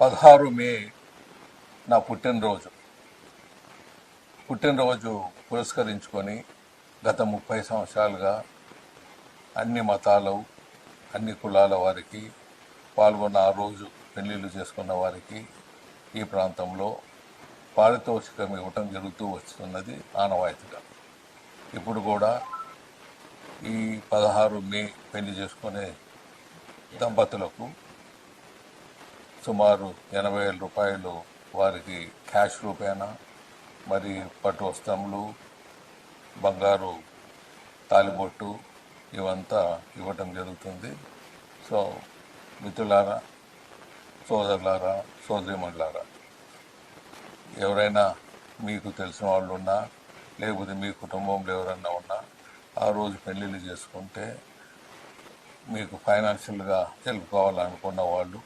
పదహారు మే నా పుట్టినరోజు. పుట్టినరోజు పురస్కరించుకొని గత ముప్పై సంవత్సరాలుగా అన్ని మతాలు అన్ని కులాల వారికి పాల్గొన్న ఆ రోజు పెళ్ళిళ్ళు చేసుకున్న వారికి ఈ ప్రాంతంలో పారితోషికం ఇవ్వటం జరుగుతూ వస్తున్నది ఆనవాయితీగా. ఇప్పుడు కూడా ఈ పదహారు మే పెళ్ళి చేసుకునే దంపతులకు సుమారు ఎనభై వేల రూపాయలు వారికి క్యాష్ రూపేణా మరి పట్టు వస్త్రములు బంగారు తాలిబొట్టు ఇవంతా ఇవ్వటం జరుగుతుంది. సో మిత్రులారా సోదరులారా సోదరిమణులారా ఎవరైనా మీకు తెలిసిన వాళ్ళు ఉన్నా లేకపోతే మీ కుటుంబంలో ఎవరైనా ఉన్నా ఆ రోజు పెళ్ళిళ్ళు చేసుకుంటే మీకు ఫైనాన్షియల్గా తెలుపుకోవాలనుకున్న వాళ్ళు